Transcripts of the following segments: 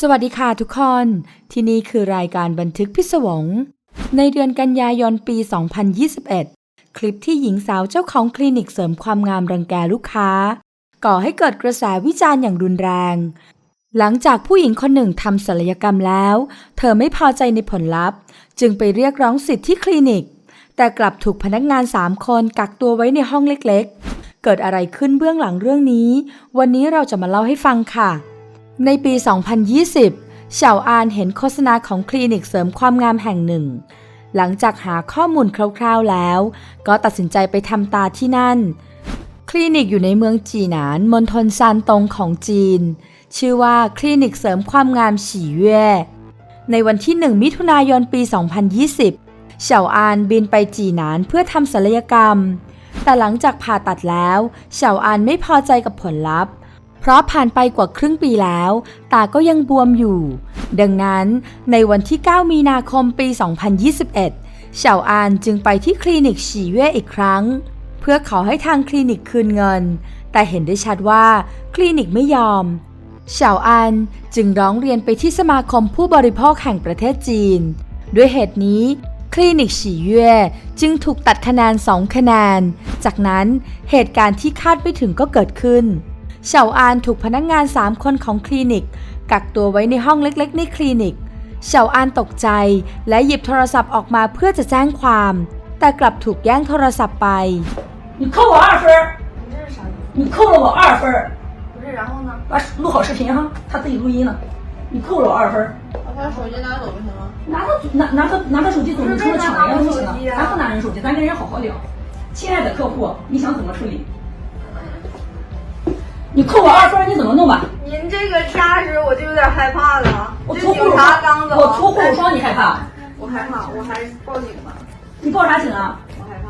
สวัสดีค่ะทุกคน ที่นี่คือรายการบันทึกพิศวง ในเดือนกันยายนปี 2021 คลิปที่หญิงสาวเจ้าของคลินิกเสริมความงามรังแกลูกค้า ก่อให้เกิดกระแสวิจารณ์อย่างรุนแรง หลังจากผู้หญิงคนหนึ่งทำศัลยกรรมแล้ว เธอไม่พอใจในผลลัพธ์ จึงไปเรียกร้องสิทธิ์ที่คลินิก แต่กลับถูกพนักงาน 3 คนกักตัวไว้ในห้องเล็กๆ เกิดอะไรขึ้นเบื้องหลังเรื่องนี้ วันนี้เราจะมาเล่าให้ฟังค่ะ ในปี 2020 เฉาอานเห็นโฆษณาของคลินิกเสริมความงามแห่งหนึ่ง หลังจากหาข้อมูลคร่าวๆแล้ว ก็ตัดสินใจไปทำตาที่นั่น คลินิกอยู่ในเมืองจีหนานมณฑลซานตงของจีน ชื่อว่าคลินิกเสริมความงามฉีเย่ในวันที่ 1 มิถุนายนปี 2020 เฉาอานบินไปจีหนานเพื่อทำศัลยกรรม แต่หลังจากผ่าตัดแล้ว เฉาอานไม่พอใจกับผลลัพธ์ เพราะผ่านไปกว่าครึ่งปีแล้ว ตาก็ยังบวมอยู่ ดังนั้นในวันที่ 9 มีนาคมปี 2021เฉาอานจึงไปที่คลินิกฉีเย่อีกครั้ง เพื่อขอให้ทางคลินิกคืนเงิน แต่เห็นได้ชัดว่าคลินิกไม่ยอมเฉาอานจึงร้องเรียนไปที่สมาคมผู้บริโภคแห่งประเทศจีน ด้วยเหตุนี้ คลินิกฉีเย่จึงถูกตัดคะแนน 2 คะแนน จากนั้นเหตุการณ์ที่คาดไม่ถึงก็เกิดขึ้น เฉาอานถูกพนักงงาน 3 คนของคลินิก กักตัวไว้ในห้องเล็กๆ ในคลินิก เฉาอานตกใจ และหยิบโทรศัพท์ออกมาเพื่อจะแจ้งความ แต่กลับถูกแย่งโทรศัพท์ไป 你扣我二分儿，你这是啥意思？你扣了我二分儿，不是，然后呢？把录好视频哈，他自己录音呢。你扣了我二分儿，我把手机拿走不行吗？拿他拿拿他拿他手机走，你除了抢人家东西呢不是为啥拿我手机啊，咱不拿人手机，咱跟人好好聊。亲爱的客户，你想怎么处理？ 你扣我二分儿，你怎么弄吧？您这个掐时我就有点害怕了。我这警脱护手霜察刚，走，我脱护手霜，你害怕？我害怕，我还是报警吧。你报啥警啊？我害怕。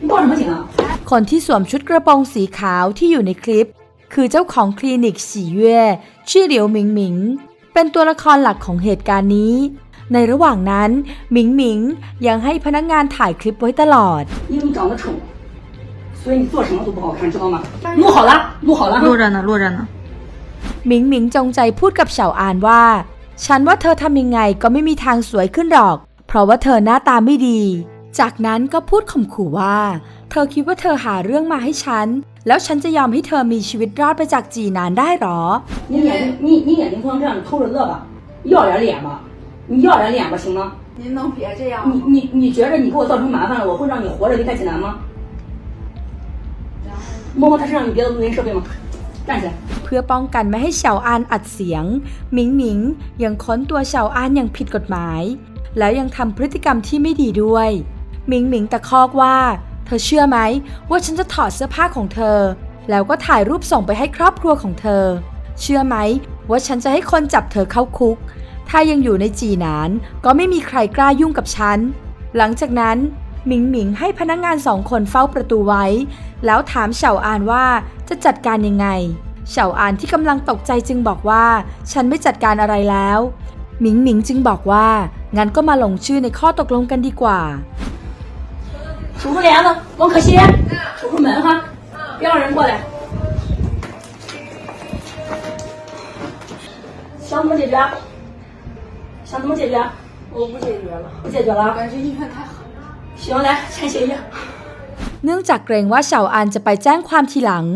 你报什么警啊？ คนที่สวมชุดกระโปรงสีขาวที่อยู่ในคลิป คือเจ้าของคลินิกฉีเย่ชื่อเหลียวหมิงหมิง เป็นตัวละครหลักของเหตุการณ์นี้ ในระหว่างนั้นหมิงหมิงยังให้พนักงานถ่ายคลิปไว้ตลอด 因为你长得丑， 所以你做什么都不好看，知道吗？录好了，录好了哈。着呢，录着呢。 หมิงหมิงจงใจพูดกับเฉาอานว่า ฉันว่าเธอทำยังไงก็ไม่มีทางสวยขึ้นหรอก เพราะว่าเธอหน้าตาไม่ดี จากนั้นก็พูดข่มขู่ว่า เธอคิดว่าเธอหาเรื่องมาให้ฉัน แล้วฉันจะยอมให้เธอมีชีวิตรอดไปจากจีนานได้หรอ 你眼睛你你眼睛做成这样，你偷着乐吧，要点脸吧，你要点脸吧，行吗？您能别这样你你你觉着你给我造成麻烦了，我会让你活着离开济南吗？ 摸摸他身上有别的录音设备吗？站起来。 เพื่อป้องกันไม่ให้เฉาอานอัดเสียง หมิงหมิงยังค้นตัวเฉาอานอย่างผิดกฎหมาย แล้วยังทำพฤติกรรมที่ไม่ดีด้วย หมิงหมิงตะคอกว่า เธอเชื่อไหมว่าฉันจะถอดเสื้อผ้าของเธอ แล้วก็ถ่ายรูปส่งไปให้ครอบครัวของเธอ เชื่อไหมว่าฉันจะให้คนจับเธอเข้าคุก ถ้ายังอยู่ในจีหนาน ก็ไม่มีใครกล้ายุ่งกับฉัน หลังจากนั้น หมิงหมิงให้พนักงานสองคนเฝ้าประตูไว้ แล้วถามเฉาอานว่าจะจัดการยังไง เฉาอานที่กำลังตกใจจึงบอกว่า ฉันไม่จัดการอะไรแล้ว หมิงหมิงจึงบอกว่า งั้นก็มาลงชื่อในข้อตกลงกันดีกว่า 数出帘子，王可欣，数出门哈，别让人过来。想怎么解决？想怎么解决？我不解决了，不解决了。感觉医院太狠了。行，来签协议。 เนื่องจากเกรงว่าเฉาอานจะไปแจ้งความทีหลัง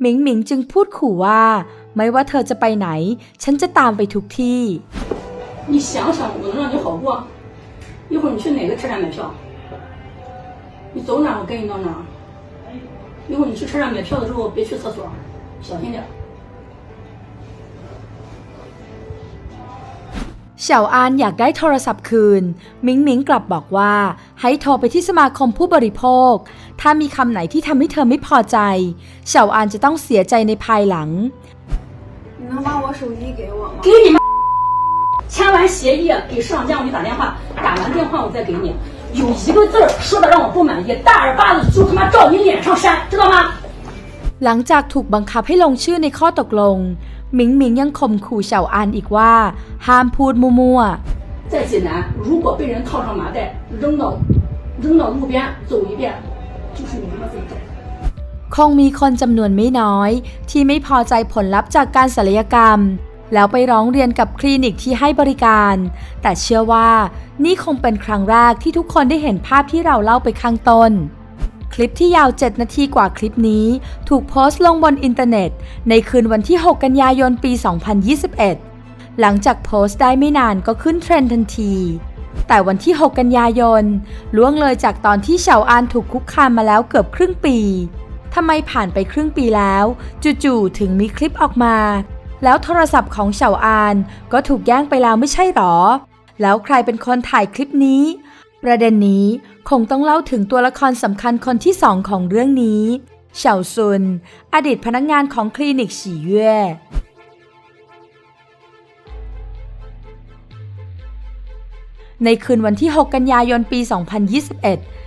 หมิงหมิงจึงพูดขู่ว่า ไม่ว่าเธอจะไปไหน ฉันจะตามไปทุกที่ 你想想，我能让你好过。一会儿你去哪个车站买票？你走哪儿我跟你到哪儿。一会儿你去车站买票的时候别去厕所，小心点 เฉาอานอยากได้โทรศัพท์คืน มิงมิงกลับบอกว่า ให้โทรไปที่สมาคมผู้บริโภค ถ้ามีคำไหนที่ทำให้เธอไม่พอใจเฉาอานจะต้องเสียใจในภายหลัง 你能把我手机给我吗？给你们签完协议给摄像监我就打电话，打完电话我再给你。有一个字儿说的让我不满意，大耳巴子就他妈照你脸上扇，知道吗？ หลังจากถูกบังคับให้ลงชื่อในข้อตกลง มิงมิงยังข่มขู่เฉาอานอีกว่า ห้ามพูดมั่ว 在济南，如果被人套上麻袋扔到扔到路边走一遍，就是你他妈自己找的。 ๆ คงมีคนจำนวนไม่น้อย ที่ไม่พอใจผลลัพธ์จากการศัลยกรรม แล้วไปร้องเรียนกับคลินิกที่ให้บริการ แต่เชื่อว่านี่คงเป็นครั้งแรกที่ทุกคนได้เห็นภาพที่เราเล่าไปข้างต้น คลิปที่ยาว 7 นาทีกว่าคลิปนี้ ถูกโพสต์ลงบนอินเทอร์เน็ต ในคืนวันที่ 6 กันยายนปี 2021 หลังจากโพสต์ได้ไม่นานก็ขึ้นเทรนด์ทันที แต่วันที่ 6 กันยายนล่วงเลยจากตอนที่เฉาอานถูกคุกคามมาแล้วเกือบครึ่งปีทำไมผ่านไปครึ่งปีแล้ว จู่ๆถึงมีคลิปออกมา แล้วโทรศัพท์ของเฉาอานก็ถูกแย่งไปแล้วไม่ใช่หรอ แล้วใครเป็นคนถ่ายคลิปนี้ ประเด็นนี้ คงต้องเล่าถึงตัวละครสำคัญคนที่สองของเรื่องนี้เฉาซุน อดีตพนักงานของคลินิกฉีเย่ในคืนวันที่ 6 กันยายนปี 2021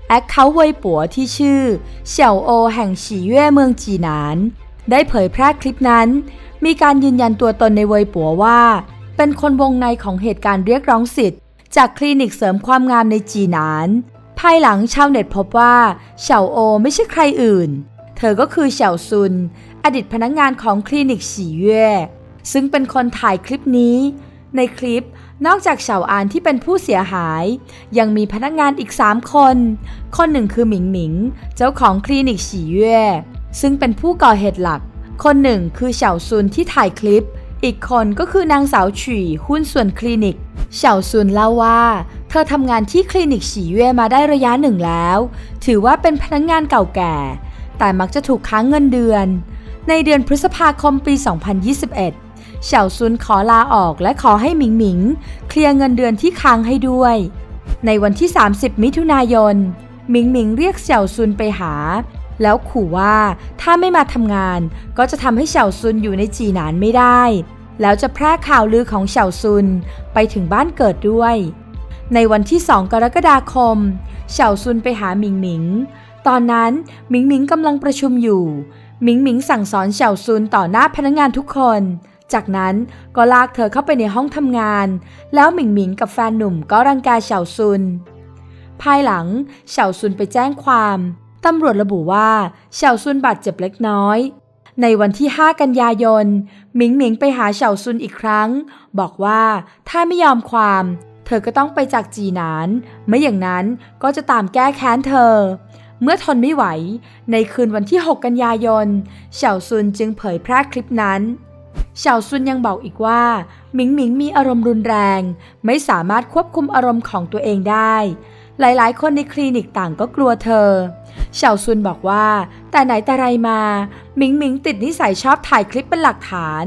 แอคเคาท์เวยปัวที่ชื่อเสี่ยวโอแห่งฉีเย่เมืองจีหนาน ได้เผยแพร่คลิปนั้น มีการยืนยันตัวตนในเวยปัวว่า เป็นคนวงในของเหตุการณ์เรียกร้องสิทธิ์ จากคลินิกเสริมความงามในจีหนาน ภายหลังชาวเน็ตพบว่าเฉาโอไม่ใช่ใครอื่น เธอก็คือเฉาซุน อดีตพนักงานของคลินิกฉีเย่ซึ่งเป็นคนถ่ายคลิปนี้ ในคลิปนอกจากเฉาอานที่เป็นผู้เสียหาย ยังมีพนักงานอีก 3 คน คนหนึ่งคือหมิงหมิง เจ้าของคลินิกฉีเย่ซึ่งเป็นผู้ก่อเหตุหลัก คนหนึ่งคือเฉาซุนที่ถ่ายคลิป อีกคนก็คือนางสาวฉุยหุ้นส่วนคลินิกเฉาซุนเล่าว่า เธอทำงานที่คลินิกฉีเย่มาได้ระยะหนึ่งแล้ว ถือว่าเป็นพนักงานเก่าแก่ แต่มักจะถูกค้างเงินเดือน ในเดือนพฤษภาคมปี 2021เฉาซุนขอลาออกและขอให้หมิงหมิง เคลียร์เงินเดือนที่ค้างให้ด้วย ในวันที่ 30 มิถุนายนหมิงหมิงเรียกเฉาซุนไปหา แล้วขู่ว่าถ้าไม่มาทำงาน ก็จะทำให้เฉาซุนอยู่ในจีหนานไม่ได้ แล้วจะแพร่ข่าวลือของเฉาซุนไปถึงบ้านเกิดด้วย ในวันที่2กรกฎาคมเฉาซุนไปหาหมิงหมิง ตอนนั้นหมิงหมิงกำลังประชุมอยู่หมิงหมิงสั่งสอนเฉาซุนต่อหน้าพนักงานทุกคน จากนั้นก็ลากเธอเข้าไปในห้องทำงาน แล้วหมิงหมิงกับแฟนหนุ่มก็รังแกเฉาซุน ภายหลังเฉาซุนไปแจ้งความ ตำรวจระบุว่าเฉาซุนบาดเจ็บเล็กน้อย ในวันที่ 5 กันยายนหมิงหมิงไปหาเฉาซุนอีกครั้ง บอกว่าถ้าไม่ยอมความ เธอก็ต้องไปจากจีหนาน ไม่อย่างนั้นก็จะตามแก้แค้นเธอ เมื่อทนไม่ไหว ในคืนวันที่ 6 กันยายนเฉาซุนจึงเผยแพร่คลิปนั้นเฉาซุนยังบอกอีกว่าหมิงหมิงมีอารมณ์รุนแรง ไม่สามารถควบคุมอารมณ์ของตัวเองได้ หลายๆ คนในคลินิกต่างก็กลัวเธอ เฉาซุนบอกว่า แต่ไหนแต่ไรมา หมิงหมิงติดนิสัยชอบถ่ายคลิปเป็นหลักฐาน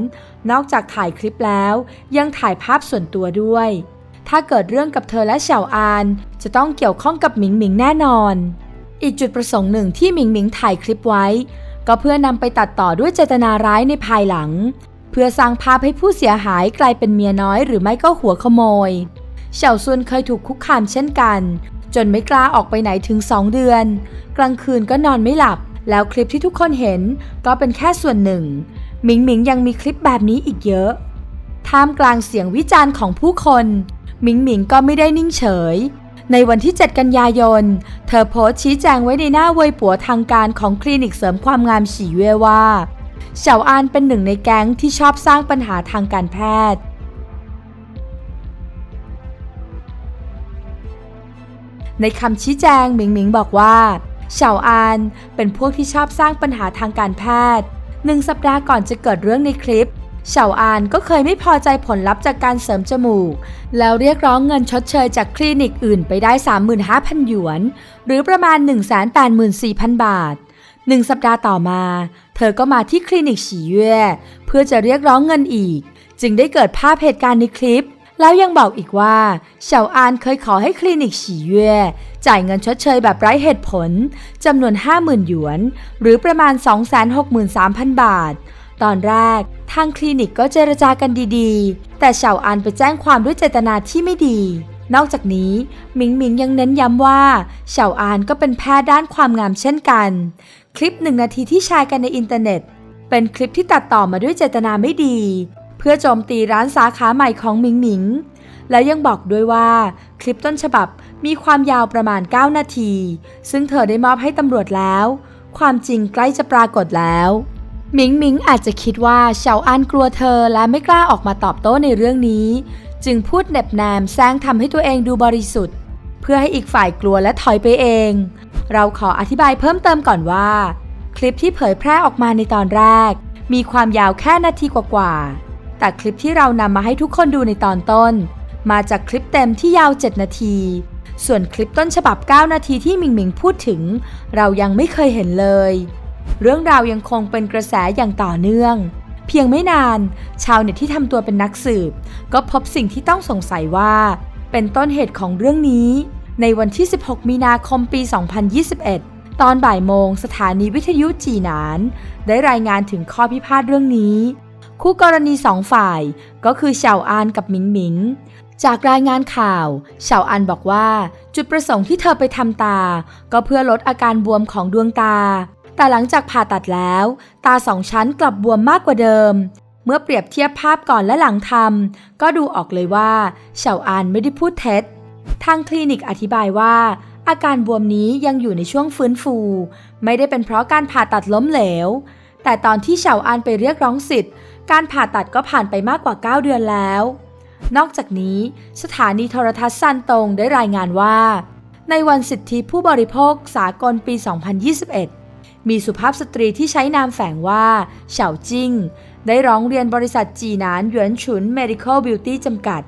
นอกจากถ่ายคลิปแล้ว ยังถ่ายภาพส่วนตัวด้วย ถ้าเกิดเรื่องกับเธอและเฉาอาน จะต้องเกี่ยวข้องกับหมิงหมิงแน่นอน อีกจุดประสงค์หนึ่งที่หมิงหมิงถ่ายคลิปไว้ ก็เพื่อนำไปตัดต่อด้วยเจตนาร้ายในภายหลัง เพื่อสร้างภาพให้ผู้เสียหายกลายเป็นเมียน้อยหรือไม่ก็หัวขโมยเฉาซุนเคยถูกคุกคามเช่นกัน จนไม่กล้าออกไปไหนถึง 2 เดือน กลางคืนก็นอนไม่หลับ แล้วคลิปที่ทุกคนเห็นก็เป็นแค่ส่วนหนึ่งหมิงหมิงยังมีคลิปแบบนี้อีกเยอะ ท่ามกลางเสียงวิจารณ์ของผู้คนหมิงหมิงก็ไม่ได้นิ่งเฉย ในวันที่ 7 กันยายน เธอโพสชี้แจงไว้ในหน้าเวยปัวทางการของคลินิกเสริมความงามฉีเย่ว่าเฉาอานเป็นหนึ่งในแก๊งที่ชอบสร้างปัญหาทางการแพทย์ ในคำชี้แจงหมิงหมิงบอกว่าเฉาอานเป็นพวกที่ชอบสร้างปัญหาทางการแพทย์หนึ่งสัปดาห์ก่อนจะเกิดเรื่องในคลิปเฉาอานก็เคยไม่พอใจผลลัพธ์จากการเสริมจมูก แล้วเรียกร้องเงินชดเชยจากคลินิกอื่นไปได้ 35,000 หยวน หรือประมาณ 184,000 บาทหนึ่งสัปดาห์ต่อมา เธอก็มาที่คลินิกฉีเย่เพื่อจะเรียกร้องเงินอีก จึงได้เกิดภาพเหตุการณ์ในคลิป แล้วยังบอกอีกว่าเฉาอานเคยขอให้คลินิกฉีเย่จ่ายเงินชดเชยแบบไร้เหตุผลจำนวน 50,000 หยวน หรือประมาณ 263,000 บาท ตอนแรก ทางคลินิกก็เจรจากันดีๆ แต่เฉาอานไปแจ้งความด้วยเจตนาที่ไม่ดีนอกจากนี้หมิงหมิงยังเน้นย้ำว่าเฉาอานก็เป็นแพทย์ด้านความงามเช่นกัน คลิปหนึ่งนาทีที่แชร์กันในอินเทอร์เน็ต เป็นคลิปที่ตัดต่อมาด้วยเจตนาไม่ดี เพื่อโจมตีร้านสาขาใหม่ของหมิงหมิง แล้วยังบอกด้วยว่าคลิปต้นฉบับมีความยาวประมาณ 9 นาที ซึ่งเธอได้มอบให้ตำรวจแล้ว ความจริงใกล้จะปรากฏแล้วหมิงหมิงอาจจะคิดว่าเฉาอันกลัวเธอและไม่กล้าออกมาตอบโต้ในเรื่องนี้ จึงพูดเน็บแนมแซงทำให้ตัวเองดูบริสุทธิ์ เพื่อให้อีกฝ่ายกลัวและถอยไปเอง เราขออธิบายเพิ่มเติมก่อนว่า คลิปที่เผยแพร่ออกมาในตอนแรก มีความยาวแค่นาทีกว่าๆ แต่คลิปที่เรานำมาให้ทุกคนดูในตอนต้น มาจากคลิปเต็มที่ยาว 7 นาที ส่วนคลิปต้นฉบับ 9 นาทีที่มิงมิงพูดถึง เรายังไม่เคยเห็นเลย เรื่องราวยังคงเป็นกระแสอย่างต่อเนื่อง เพียงไม่นาน ชาวเน็ตที่ทำตัวเป็นนักสืบ ก็พบสิ่งที่ต้องสงสัยว่า เป็นต้นเหตุของเรื่องนี้ ในวันที่ 16 มีนาคมปี 2021ตอนบ่ายโมงสถานีวิทยุจีหนาน ได้รายงานถึงข้อพิพาทเรื่องนี้ คู่กรณีสองฝ่ายก็คือเฉาอานกับหมิงหมิง จากรายงานข่าวเฉาอันบอกว่า จุดประสงค์ที่เธอไปทำตา ก็เพื่อลดอาการบวมของดวงตา แต่หลังจากผ่าตัดแล้ว ตาสองชั้นกลับบวมมากกว่าเดิม เมื่อเปรียบเทียบภาพก่อนและหลังทำก็ดูออกเลยว่าเฉาอันไม่ได้พูดเท็จ ทางคลินิกอธิบายว่าอาการบวมนี้ยังอยู่ในช่วงฟื้นฟู ไม่ได้เป็นเพราะการผ่าตัดล้มเหลว แต่ตอนที่เฉาอันไปเรียกร้องสิทธิ์ การผ่าตัดก็ผ่านไปมากกว่า 9 เดือนแล้ว นอกจากนี้ สถานีโทรทัศน์ซันตงได้รายงานว่า ในวันสิทธิผู้บริโภคสากลปี 2021 มีสุภาพสตรีที่ใช้นามแฝงว่าเฉาจิ้ง ได้ร้องเรียนบริษัทจีนานหยวนฉุน Medical Beauty จำกัด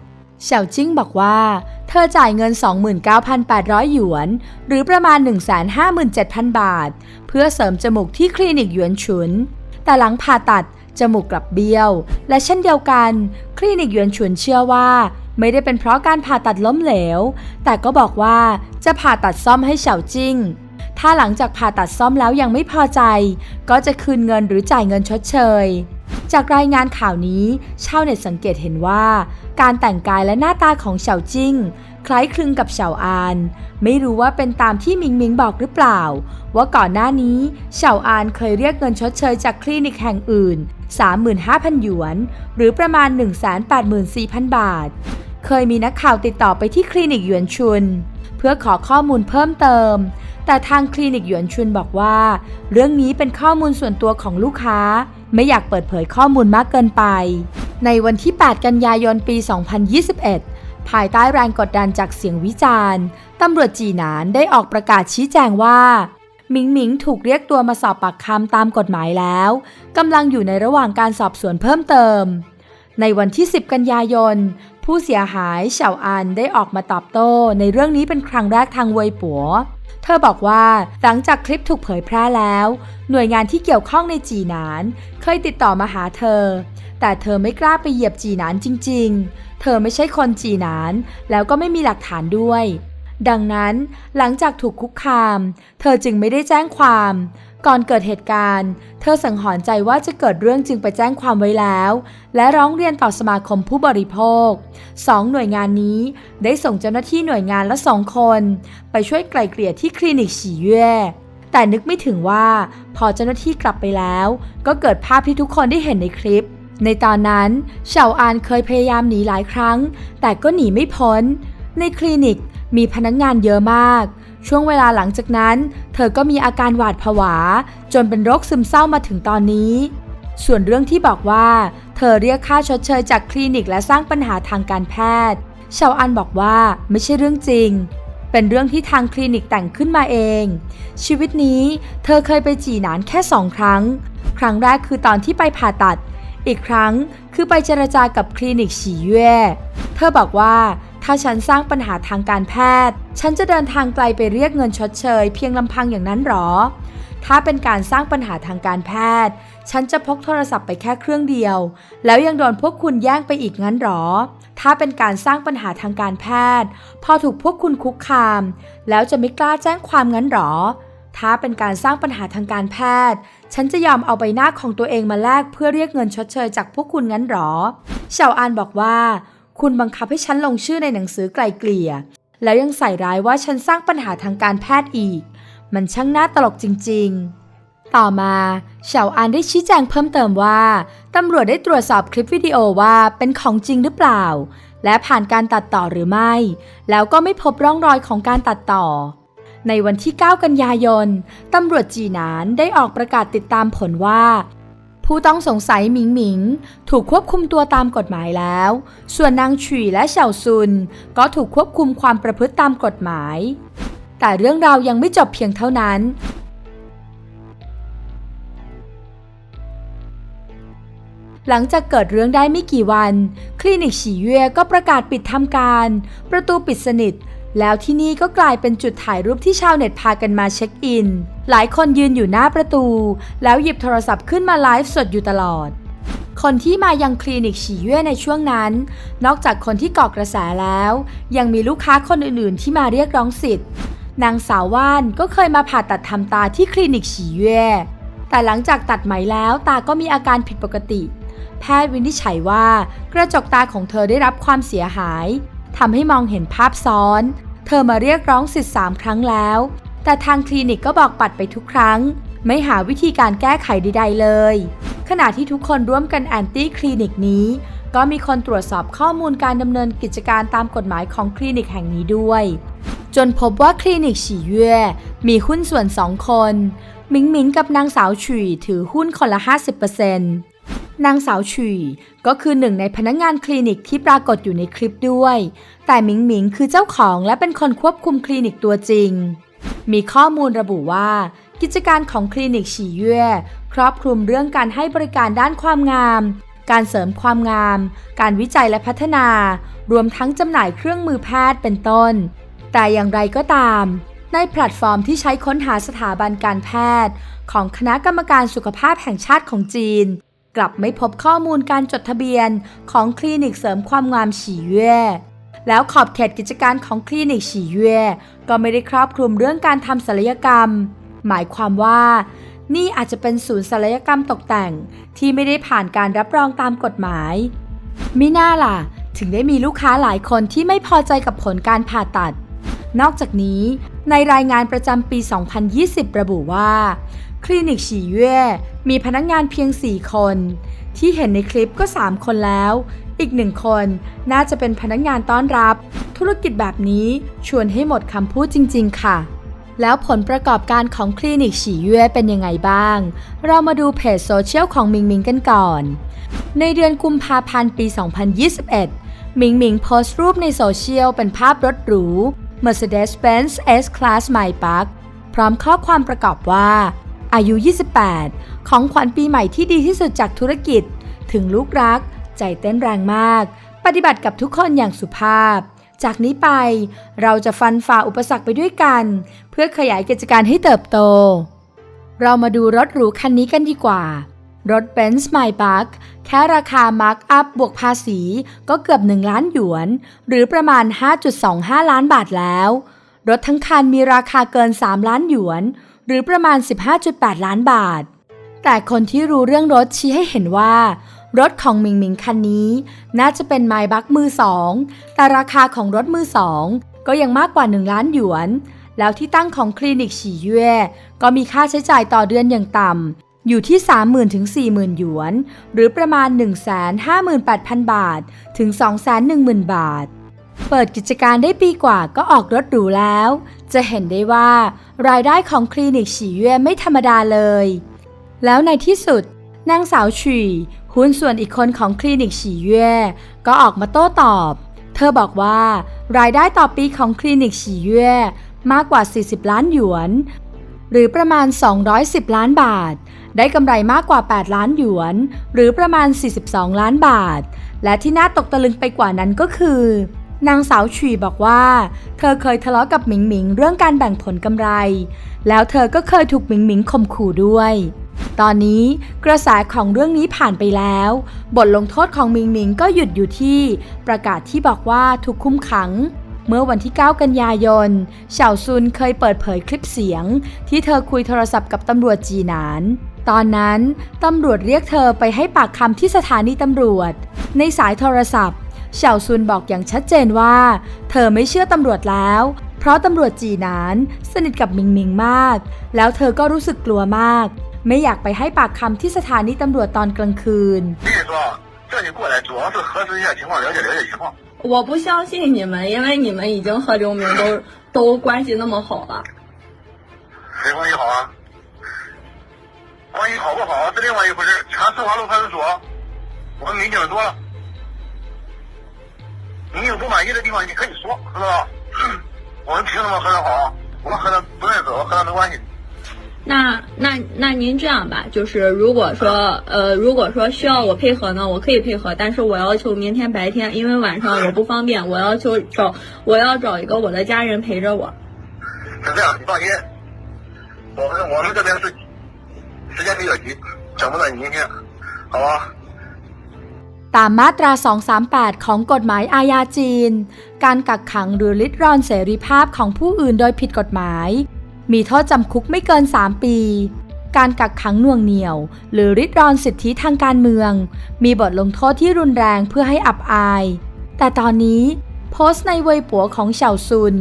เฉาจิ้งบอกว่า เธอจ่ายเงิน 29,800 หยวน หรือประมาณ 157,000 บาท เพื่อเสริมจมูกที่คลินิกหยวนฉุน แต่หลังผ่าตัด จมูกกลับเบี้ยว และเช่นเดียวกัน คลินิกยวนฉุนเชื่อว่า ไม่ได้เป็นเพราะการผ่าตัดล้มเหลว แต่ก็บอกว่าจะผ่าตัดซ่อมให้เฉาจิ้ง ถ้าหลังจากผ่าตัดซ่อมแล้วยังไม่พอใจ ก็จะคืนเงินหรือจ่ายเงินชดเชย จากรายงานข่าวนี้ชาวเน็ตสังเกตเห็นว่า การแต่งกายและหน้าตาของเฉาจิ้ง คล้ายคลึงกับเฉาอาน ไม่รู้ว่าเป็นตามที่มิงมิงบอกหรือเปล่า ว่าก่อนหน้านี้เฉาอานเคยเรียกเงินชดเชยจากคลินิกแห่งอื่น 35,000 หยวน หรือประมาณ 184,000 บาท เคยมีนักข่าวติดต่อไปที่คลินิกหยวนชุน เพื่อขอข้อมูลเพิ่มเติม แต่ทางคลินิกหยวนชุนบอกว่า เรื่องนี้เป็นข้อมูลส่วนตัวของลูกค้า ไม่อยากเปิดเผยข้อมูลมากเกินไป ในวันที่ 8 กันยายน ปี 2021 ภายใต้แรงกดดันจากเสียงวิจารณ์ตำรวจจีหนานได้ออกประกาศชี้แจงว่าหมิงหมิงถูกเรียกตัวมาสอบปากคำตามกฎหมายแล้วกำลังอยู่ในระหว่างการสอบสวนเพิ่มเติม ในวันที่ 10 กันยายน ผู้เสียหายเฉาอันได้ออกมาตอบโต้ในเรื่องนี้เป็นครั้งแรกทางเวยปัว เธอบอกว่าหลังจากคลิปถูกเผยแพร่แล้ว หน่วยงานที่เกี่ยวข้องในจีหนาน เคยติดต่อมาหาเธอ แต่เธอไม่กล้าไปเหยียบจีหนานจริง ๆ เธอไม่ใช่คนจีหนาน แล้วก็ไม่มีหลักฐานด้วย ดังนั้นหลังจากถูกคุกคาม เธอจึงไม่ได้แจ้งความ ก่อนเกิดเหตุการณ์ เธอสังหรณ์ใจว่าจะเกิดเรื่องจึงไปแจ้งความไว้แล้ว และร้องเรียนต่อสมาคมผู้บริโภคสองหน่วยงานนี้ได้ส่งเจ้าหน้าที่หน่วยงานละสองคน ไปช่วยไกล่เกลี่ยที่คลินิกฉีเย่แต่นึกไม่ถึงว่าพอเจ้าหน้าที่กลับไปแล้ว ก็เกิดภาพที่ทุกคนได้เห็นในคลิป ในตอนนั้นเฉาอานเคยพยายามหนีหลายครั้ง แต่ก็หนีไม่พ้น ในคลินิกมีพนักงงานเยอะมาก ช่วงเวลาหลังจากนั้น เธอก็มีอาการหวาดผวา จนเป็นโรคซึมเศร้ามาถึงตอนนี้ ส่วนเรื่องที่บอกว่า เธอเรียกค่าชดเชยจากคลินิกและสร้างปัญหาทางการแพทย์ชาวอันบอกว่าไม่ใช่เรื่องจริง เป็นเรื่องที่ทางคลินิกแต่งขึ้นมาเอง ชีวิตนี้เธอเคยไปจีหนานแค่สองครั้ง ครั้งแรกคือตอนที่ไปผ่าตัด อีกครั้งคือไปเจรจากับคลินิกฉีเย่เธอบอกว่าถ้าฉันสร้างปัญหาทางการแพทย์ ฉันจะเดินทางไกลไปเรียกเงินชดเชยเพียงลำพังอย่างนั้นหรอ ถ้าเป็นการสร้างปัญหาทางการแพทย์ ฉันจะพกโทรศัพท์ไปแค่เครื่องเดียว แล้วยังโดนพวกคุณแย่งไปอีกงั้นหรอ ถ้าเป็นการสร้างปัญหาทางการแพทย์ พอถูกพวกคุณคุกคาม แล้วจะไม่กล้าแจ้งความงั้นหรอ ถ้าเป็นการสร้างปัญหาทางการแพทย์ ฉันจะยอมเอาใบหน้าของตัวเองมาแลกเพื่อเรียกเงินชดเชยจากพวกคุณงั้นหรอเฉาอานบอกว่า คุณบังคับให้ฉันลงชื่อในหนังสือไกลเกลี่ย แล้วยังใส่ร้ายว่าฉันสร้างปัญหาทางการแพทย์อีก มันช่างน่าตลกจริง ๆ ต่อมาเฉาอานได้ชี้แจงเพิ่มเติมว่าตำรวจได้ตรวจสอบคลิปวิดีโอว่าเป็นของจริงหรือเปล่า และผ่านการตัดต่อหรือไม่ แล้วก็ไม่พบร่องรอยของการตัดต่อ ในวันที่ 9 กันยายน ตำรวจจีนานได้ออกประกาศติดตามผลว่า ผู้ต้องสงสัยหมิงหมิง ถูกควบคุมตัวตามกฎหมายแล้ว ส่วนนางฉุยและเฉาซุน ก็ถูกควบคุมความประพฤติตามกฎหมาย แต่เรื่องราวยังไม่จบเพียงเท่านั้นหลังจากเกิดเรื่องได้ไม่กี่วัน คลินิกฉีเย่ก็ประกาศปิดทำการ ประตูปิดสนิท แล้วที่นี่ก็กลายเป็นจุดถ่ายรูปที่ชาวเน็ตพากันมาเช็คอิน หลายคนยืนอยู่หน้าประตู แล้วหยิบโทรศัพท์ขึ้นมาไลฟ์สดอยู่ตลอด คนที่มายังคลินิกฉีเย่ในช่วงนั้น นอกจากคนที่เกาะกระแสแล้ว ยังมีลูกค้าคนอื่นๆ ที่มาเรียกร้องสิทธิ์ นางสาวว่านก็เคยมาผ่าตัดทำตาที่คลินิกฉีเย่แต่หลังจากตัดไหมแล้วตาก็มีอาการผิดปกติ แพทย์วินิจฉัยว่ากระจกตาของเธอได้รับความเสียหาย ทำให้มองเห็นภาพซ้อน เธอมาเรียกร้องสิทธิ์สามครั้งแล้ว แต่ทางคลินิกก็บอกปัดไปทุกครั้ง ไม่หาวิธีการแก้ไขใด ๆ เลย ขณะที่ทุกคนร่วมกันแอนตี้คลินิกนี้ ก็มีคนตรวจสอบข้อมูลการดำเนินกิจการตามกฎหมายของคลินิกแห่งนี้ด้วย จนพบว่าคลินิกฉีเย่มีหุ้นส่วนสองคนหมิงหมิงกับนางสาวฉุยถือหุ้นคนละ 50% นางสาวฉุยก็คือหนึ่งในพนักงงานคลินิกที่ปรากฏอยู่ในคลิปด้วย แต่หมิงหมิงคือเจ้าของและเป็นคนควบคุมคลินิกตัวจริง มีข้อมูลระบุว่า กิจการของคลินิกฉีเย่ครอบคลุมเรื่องการให้บริการด้านความงาม การเสริมความงาม การวิจัยและพัฒนา รวมทั้งจำหน่ายเครื่องมือแพทย์เป็นต้น แต่อย่างไรก็ตาม ในแพลตฟอร์มที่ใช้ค้นหาสถาบันการแพทย์ ของคณะกรรมการสุขภาพแห่งชาติของจีน กลับไม่พบข้อมูลการจดทะเบียนของคลินิกเสริมความงามฉีเย่แล้วขอบเขตกิจการของคลินิกฉีเย่ก็ไม่ได้ครอบคลุมเรื่องการทำศัลยกรรม หมายความว่านี่อาจจะเป็นศูนย์ศัลยกรรมตกแต่งที่ไม่ได้ผ่านการรับรองตามกฎหมาย มิน่าล่ะ ถึงได้มีลูกค้าหลายคนที่ไม่พอใจกับผลการผ่าตัด นอกจากนี้ในรายงานประจำปี 2020 ระบุว่า คลินิกฉีเย่มีพนักงงานเพียง 4 คน ที่เห็นในคลิปก็ 3 คนแล้ว อีกหนึ่งคนน่าจะเป็นพนักงานต้อนรับ ธุรกิจแบบนี้ชวนให้หมดคำพูดจริง ๆ ค่ะ แล้วผลประกอบการของคลินิกฉีเย่เป็นยังไงบ้าง เรามาดูเพจโซเชียลของมิงมิงกันก่อน ในเดือนกุมภาพันธ์ปี 2021 มิงมิงโพสต์รูปในโซเชียลเป็นภาพรถหรู Mercedes-Benz S-Class m y b u c พร้อมข้อความประกอบว่า อายุ 28 ของขวัญปีใหม่ที่ดีที่สุดจากธุรกิจ ถึงลูกรัก ใจเต้นแรงมาก ปฏิบัติกับทุกคนอย่างสุภาพ จากนี้ไปเราจะฟันฝ่าอุปสรรคไปด้วยกัน เพื่อขยายกิจการให้เติบโต เรามาดูรถหรูคันนี้กันดีกว่ารถ Benz m y b u c แค่ราคามาร์กอัพบวกภาษีก็เกือบ 1 ล้านหยวน หรือประมาณ 5.25 ล้านบาทแล้ว รถทั้งคันมีราคาเกิน 3 ล้านหยวน หรือประมาณ 15.8 ล้านบาท แต่คนที่รู้เรื่องรถชี้ให้เห็นว่า รถของมิงมิงคันนี้ น่าจะเป็นไมบักมือสอง แต่ราคาของรถมือสองก็ยังมากกว่า 1 ล้านหยวน แล้วที่ตั้งของคลินิกฉีเย่ก็มีค่าใช้จ่ายต่อเดือนอย่างต่ำอยู่ที่ 30,000ถึง40,000หยวน หรือประมาณ 158,000 บาท ถึง 210,000 บาท เปิดกิจการได้ปีกว่าก็ออกรถหรูแล้ว จะเห็นได้ว่ารายได้ของคลินิกฉีเย่ไม่ธรรมดาเลย แล้วในที่สุดนางสาวฉีหุ้นส่วนอีกคนของคลินิกฉีเย่ก็ออกมาโต้ตอบ เธอบอกว่ารายได้ต่อปีของคลินิกฉีเย่มากกว่า 40 ล้านหยวน หรือประมาณ 210 ล้านบาท ได้กำไรมากกว่า 8 ล้านหยวน หรือประมาณ 42 ล้านบาท และที่น่าตกตะลึงไปกว่านั้นก็คือ นางสาวฉีบอกว่า เธอเคยทะเลาะกับหมิงหมิงเรื่องการแบ่งผลกำไร แล้วเธอก็เคยถูกหมิงหมิงข่มขู่ด้วย ตอนนี้กระแสของเรื่องนี้ผ่านไปแล้ว บทลงโทษของหมิงหมิงก็หยุดอยู่ที่ ประกาศที่บอกว่าถูกคุมขัง เมื่อวันที่ 9 กันยายนเฉาซุนเคยเปิดเผยคลิปเสียง ที่เธอคุยโทรศัพท์กับตำรวจจีหนานตอนนั้น ตำรวจเรียกเธอไปให้ปากคำที่สถานีตำรวจ ในสายโทรศัพท์ เฉาซุนบอกอย่างชัดเจนว่า เธอไม่เชื่อตำรวจแล้ว เพราะตำรวจจีหนาน สนิทกับมิงมิงมาก แล้วเธอก็รู้สึกกลัวมาก ไม่อยากไปให้ปากคำที่สถานีตำรวจตอนกลางคืน 所以说，叫你过来主要是核实一下情况，了解了解情况。我不相信你们，因为你们已经和刘明都都关系那么好了。谁关系好啊？ 关系好不好是另外一回事，全四华路派出所，我们民警多了。 你有不满意的地方，你可以说，知道吧？我们凭什么和他好？我们和他不认识，我和他没关系。那那那您这样吧，就是如果说呃，如果说需要我配合呢，我可以配合，但是我要求明天白天，因为晚上我不方便，我要求找我要找一个我的家人陪着我。是这样，你放心，我们我们这边是时间比较急，整不到你明天，好吧？ ตามมาตรา 238 ของกฎหมายอาญาจีน การกักขังหรือลิดรอนเสรีภาพของผู้อื่นโดยผิดกฎหมาย มีโทษจำคุกไม่เกิน 3 ปี การกักขังน่วงเหนี่ยว หรือริดรอนสิทธิทางการเมือง มีบทลงโทษที่รุนแรงเพื่อให้อับอาย แต่ตอนนี้ โพสต์ในเวยปัวของเฉาซุน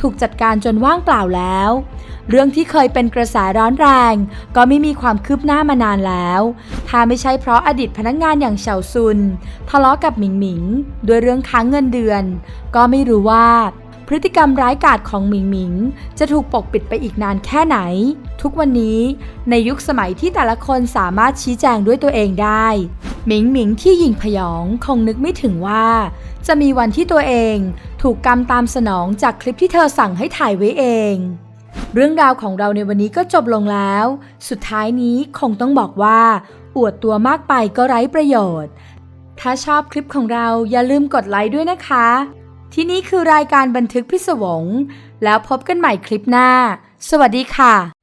ถูกจัดการจนว่างเปล่าแล้ว เรื่องที่เคยเป็นกระแสร้อนแรง ก็ไม่มีความคืบหน้ามานานแล้ว ถ้าไม่ใช่เพราะอดีตพนักงานอย่างเฉาซุน ทะเลาะกับหมิงหมิงด้วยเรื่องค้างเงินเดือน ก็ไม่รู้ว่าพฤติกรรมร้ายกาจของหมิงหมิง จะถูกปกปิดไปอีกนานแค่ไหน ทุกวันนี้ในยุคสมัยที่แต่ละคนสามารถชี้แจงด้วยตัวเองได้ หมิงหมิงที่ยิงพยองคงนึกไม่ถึงว่า จะมีวันที่ตัวเองถูกกรรมตามสนองจากคลิปที่เธอสั่งให้ถ่ายไว้เอง เรื่องราวของเราในวันนี้ก็จบลงแล้ว สุดท้ายนี้คงต้องบอกว่า อวดตัวมากไปก็ไร้ประโยชน์ ถ้าชอบคลิปของเราอย่าลืมกดไลค์ด้วยนะคะ ที่นี่คือรายการบันทึกพิศวง แล้วพบกันใหม่คลิปหน้า สวัสดีค่ะ